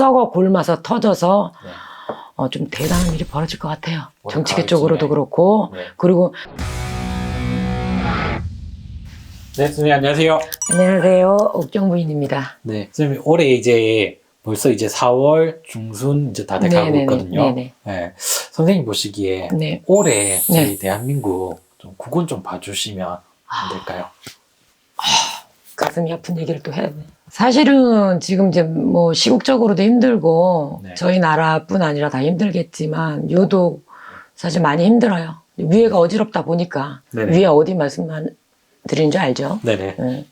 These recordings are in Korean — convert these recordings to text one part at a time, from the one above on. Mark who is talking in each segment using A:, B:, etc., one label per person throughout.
A: 썩어 골마서 터져서
B: 네.
A: 어, 좀 대단한 일이 벌어질 것 같아요.
B: 올해
A: 정치계
B: 가을쯤에.
A: 쪽으로도 그렇고
B: 네.
A: 그리고
B: 네, 선생님 안녕하세요.
A: 안녕하세요. 옥정 부인입니다.
B: 네, 선생님 올해 이제 벌써 이제 4월 중순 이제 다 돼가고
A: 네네네,
B: 있거든요.
A: 네네.
B: 네, 선생님 보시기에
A: 네.
B: 올해 저희
A: 네.
B: 대한민국 좀 국운 좀 봐주시면 안 될까요?
A: 가슴이 아픈 얘기를 또 해야 돼. 사실은 지금 이제 뭐 시국적으로도 힘들고
B: 네.
A: 저희 나라뿐 아니라 다 힘들겠지만 유독 사실 많이 힘들어요. 위에가 어지럽다 보니까
B: 네네.
A: 위에 어디 말씀만 드리는 줄 알죠?
B: 네네.
A: 네.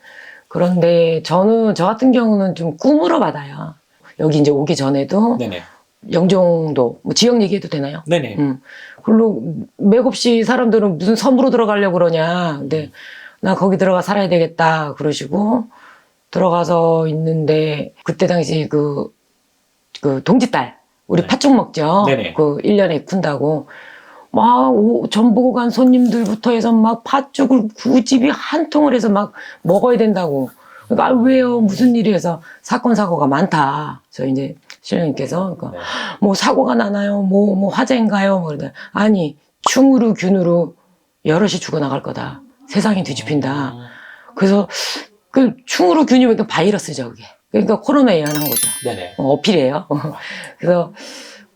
A: 그런데 저는 저 같은 경우는 좀 꿈으로 받아요. 여기 이제 오기 전에도
B: 네네.
A: 영종도 뭐 지역 얘기해도 되나요?
B: 네네.
A: 음. 그리고 맥없이 사람들은 무슨 섬으로 들어가려고 그러냐. 근데 나 거기 들어가 살아야 되겠다. 그러시고 들어가서 있는데 그때 당시 그, 그 동지딸 우리
B: 네.
A: 팥죽 먹죠.
B: 네네.
A: 그 1년에 푼다고. 막 오- 전 보고 간 손님들부터 해서 막 팥죽을 구집이 한 통을 해서 막 먹어야 된다고. 그러니까 아, 왜요? 무슨 일이 해서 사건 사고가 많다. 저 이제 신령님께서 그러니까
B: 네.
A: 뭐 사고가 나나요? 뭐, 뭐 화재인가요? 뭐 그러다 아니 충으로 균으로 여럿이 죽어나갈 거다. 세상이 뒤집힌다.
B: 음,
A: 그래서 그 충으로 균이면 그 바이러스죠 그게. 그러니까 코로나에 의한 거죠.
B: 네네.
A: 어, 어필이에요. 그래서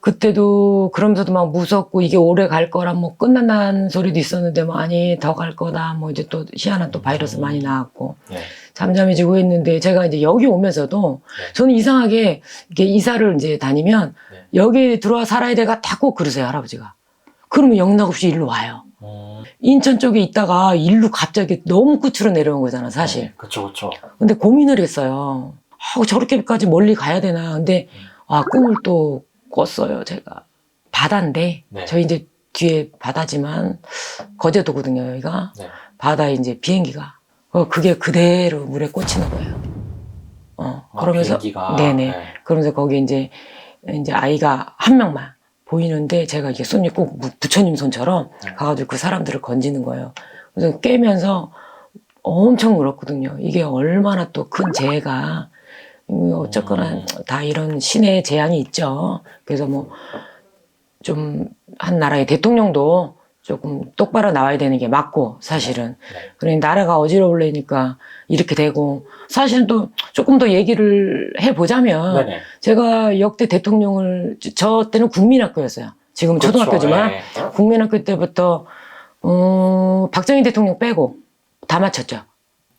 A: 그때도 그러면서도 막 무섭고 이게 오래 갈 거라 뭐 끝난다는 소리도 있었는데 뭐 아니 더 갈 거다 뭐 이제 또 희한한 또 바이러스 많이 나왔고
B: 네.
A: 잠잠해지고 했는데 제가 이제 여기 오면서도
B: 네.
A: 저는 이상하게 이렇게 이사를 이제 다니면
B: 네.
A: 여기 들어와 살아야 돼가 다 꼭 그러세요 할아버지가. 그러면 영락 없이 일로 와요.
B: 음,
A: 인천 쪽에 있다가 일로 갑자기 너무 끝으로 내려온 거잖아 사실.
B: 네. 그쵸, 그쵸.
A: 근데 고민을 했어요. 아, 저렇게까지 멀리 가야 되나. 근데 아 꿈을 또 꿨어요 제가. 바다인데
B: 네.
A: 저희 이제 뒤에 바다지만 거제도거든요 여기가.
B: 네.
A: 바다에 이제 비행기가 어, 그게 그대로 물에 꽂히는 거예요. 어,
B: 아,
A: 그러면서
B: 비행기가,
A: 네네.
B: 네.
A: 그러면서 거기 이제 이제 아이가 한 명만 보이는데 제가 이게 손이 꼭 부- 부처님 손처럼
B: 네.
A: 가가지고 그 사람들을 건지는 거예요. 그래서 깨면서 엄청 울었거든요. 이게 얼마나 또 큰 재해가 음, 어쨌거나
B: 음.
A: 다 이런 신의 재앙이 있죠. 그래서 뭐 좀 한 나라의 대통령도 조금 똑바로 나와야 되는 게 맞고 사실은
B: 네.
A: 그러니 나라가 어지러울래니까 이렇게 되고 사실은 또 조금 더 얘기를 해보자면
B: 네네.
A: 제가 역대 대통령을 저- 저 때는 국민학교였어요. 지금
B: 그렇죠.
A: 초등학교지만
B: 네.
A: 국민학교 때부터 어, 박정희 대통령 빼고 다 맞췄죠.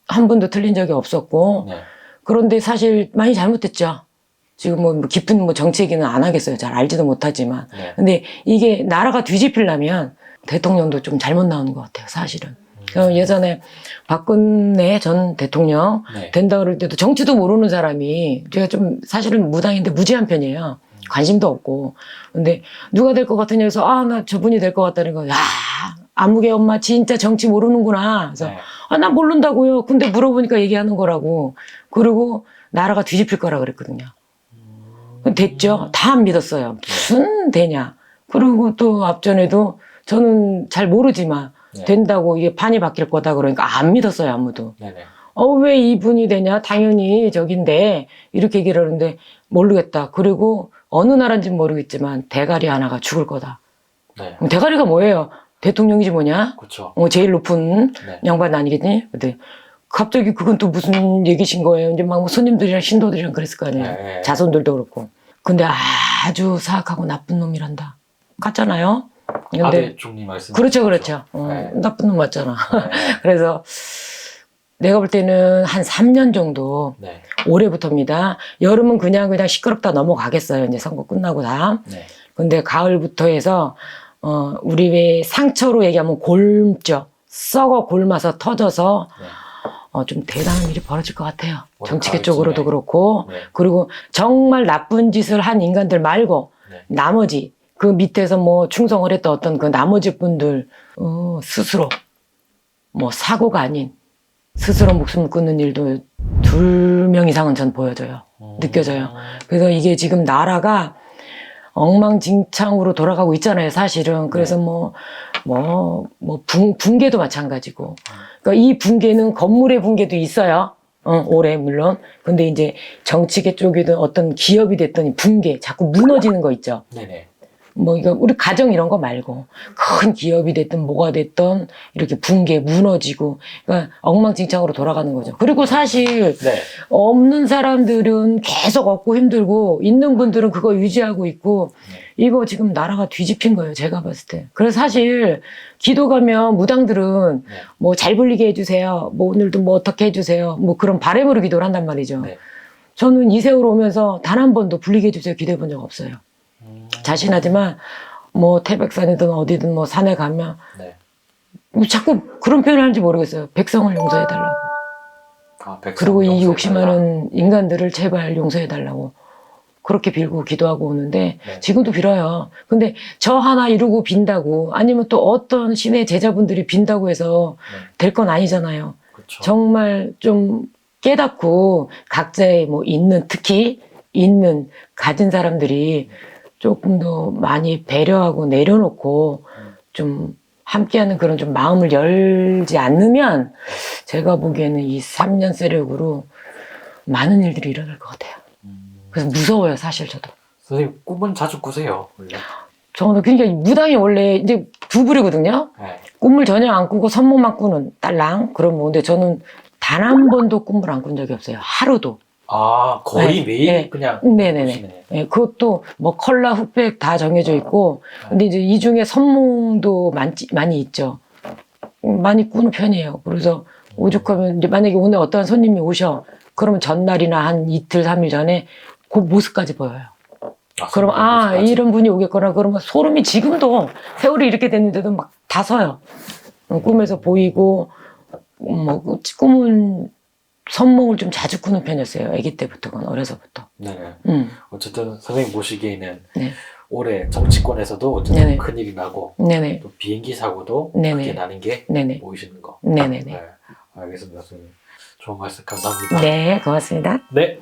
A: 한 번도 틀린 적이 없었고
B: 네.
A: 그런데 사실 많이 잘못했죠. 지금 뭐 깊은 뭐 정치 얘기는 안 하겠어요. 잘 알지도 못하지만.
B: 네.
A: 근데 이게 나라가 뒤집히려면 대통령도 좀 잘못 나오는 것 같아요. 사실은. 어, 예전에 박근혜 전 대통령
B: 네.
A: 된다 그럴 때도 정치도 모르는 사람이 제가 좀 사실은 무당인데 무지한 편이에요. 관심도 없고. 근데 누가 될 것 같으냐 해서 아, 나 저분이 될 것 같다는 거. 야, 아무개 엄마 진짜 정치 모르는구나. 그래서
B: 네.
A: 아, 나 모른다고요. 근데 물어보니까 얘기하는 거라고. 그리고 나라가 뒤집힐 거라 그랬거든요. 됐죠. 다 안 믿었어요. 무슨 되냐. 그리고 또 앞전에도 저는 잘 모르지만
B: 네.
A: 된다고 이게 판이 바뀔 거다 그러니까 안 믿었어요, 아무도.
B: 네네.
A: 어, 왜 이분이 되냐? 당연히 저긴데. 이렇게 얘기를 하는데 모르겠다. 그리고 어느 나라인지 모르겠지만 대가리 하나가 죽을 거다.
B: 네.
A: 그럼 대가리가 뭐예요? 대통령이지 뭐냐?
B: 그쵸.
A: 어, 제일 높은
B: 네.
A: 양반 아니겠니? 근데 갑자기 그건 또 무슨 얘기신 거예요? 이제 막뭐 손님들이랑 신도들이랑 그랬을 거 아니에요.
B: 네.
A: 자손들도 그렇고. 근데 아주 사악하고 나쁜 놈이란다. 같잖아요? 근데
B: 아들 총리 말씀.
A: 그렇죠, 그렇죠. 어,
B: 네.
A: 나쁜 놈 맞잖아.
B: 네.
A: 그래서 내가 볼 때는 한 3년 정도
B: 네.
A: 올해부터입니다. 여름은 그냥 그냥 시끄럽다 넘어가겠어요. 이제 선거 끝나고 다.
B: 네.
A: 근데 가을부터 해서 어 우리 왜 상처로 얘기하면 골죠. 썩어 골마서 터져서
B: 네.
A: 어 좀 대단한 일이 벌어질 것 같아요.
B: 올해
A: 정치계. 쪽으로도 그렇고
B: 네.
A: 그리고 정말 나쁜 짓을 한 인간들 말고
B: 네.
A: 나머지 그 밑에서 뭐 충성을 했던 어떤 그 나머지 분들 어, 스스로 뭐 사고가 아닌 스스로 목숨을 끊는 일도 둘 명 이상은 전 보여져요.
B: 음.
A: 느껴져요. 그래서 이게 지금 나라가 엉망진창으로 돌아가고 있잖아요, 사실은. 그래서 뭐, 뭐, 뭐, 붕, 붕괴도 마찬가지고. 그러니까 이 붕괴는 건물의 붕괴도 있어요. 어, 올해 물론. 근데 이제 정치계 쪽이든 어떤 기업이 됐든 붕괴, 자꾸 무너지는 거 있죠.
B: 네네.
A: 뭐 이거 우리 가정 이런 거 말고 큰 기업이 됐든 뭐가 됐든 이렇게 붕괴, 무너지고 그러니까 엉망진창으로 돌아가는 거죠. 그리고 사실
B: 네.
A: 없는 사람들은 계속 얻고 힘들고 있는 분들은 그거 유지하고 있고 이거 지금 나라가 뒤집힌 거예요. 제가 봤을 때. 그래서 사실 기도 가면 무당들은
B: 네.
A: 뭐잘 불리게 해주세요. 뭐 오늘도 뭐 어떻게 해주세요. 뭐 그런 바램으로 기도를 한단 말이죠.
B: 네.
A: 저는 이 세월 오면서 단 한 번도 불리게 해주세요. 기도해 본 적 없어요.
B: 음,
A: 자신하지만 뭐 태백산이든 어디든 뭐 산에 가면
B: 네.
A: 뭐 자꾸 그런 표현을 하는지 모르겠어요. 백성을 용서해 달라고.
B: 아, 백성
A: 그리고 이
B: 용서해달라.
A: 욕심 많은 인간들을 제발 용서해 달라고. 그렇게 빌고 기도하고 오는데
B: 네.
A: 지금도 빌어요. 근데 저 하나 이루고 빈다고 아니면 또 어떤 신의 제자분들이 빈다고 해서
B: 네.
A: 될 건 아니잖아요.
B: 그렇죠.
A: 정말 좀 깨닫고 각자의 뭐 있는 특히 있는 가진 사람들이 조금 더 많이 배려하고 내려놓고 좀 함께하는 그런 좀 마음을 열지 않으면 제가 보기에는 이 3년 세력으로 많은 일들이 일어날 것 같아요.
B: 음,
A: 그래서 무서워요, 사실 저도.
B: 선생님 꿈은 자주 꾸세요 원래.
A: 저는 그러니까 이 무당이 원래 이제 두 부류거든요.
B: 네.
A: 꿈을 전혀 안 꾸고 선몽만 꾸는 딸랑 그런 건데 저는 단 한 번도 꿈을 안 꾼 적이 없어요. 하루도.
B: 아 거의
A: 네.
B: 매일
A: 네.
B: 그냥
A: 네네네.
B: 꾸시네.
A: 예, 그것도 뭐 컬러, 흑백 다 정해져 있고, 근데 이제 이 중에 선몽도 많지, 많이 있죠. 음, 많이 꾸는 편이에요. 그래서 오죽하면 이제 만약에 오늘 어떤 손님이 오셔, 그러면 전날이나 한 이틀, 삼일 전에 그 모습까지 보여요.
B: 아,
A: 그럼 아
B: 선생님
A: 이런 분이 오겠구나. 그러면 소름이 지금도 세월이 이렇게 됐는데도 막 다 서요. 음, 꿈에서 보이고 뭐 꿈은 선몽을 좀 자주 꾸는 편이었어요. 아기 때부터건 어려서부터.
B: 네네.
A: 음,
B: 어쨌든 선생님 보시기에는
A: 네.
B: 올해 정치권에서도 어쨌든
A: 네네.
B: 큰일이 나고
A: 네네,
B: 또 비행기 사고도
A: 네네.
B: 크게 나는 게
A: 네네,
B: 보이시는 거.
A: 네네네.
B: 네. 알겠습니다, 선생님. 좋은 말씀 감사합니다.
A: 네, 고맙습니다.
B: 네.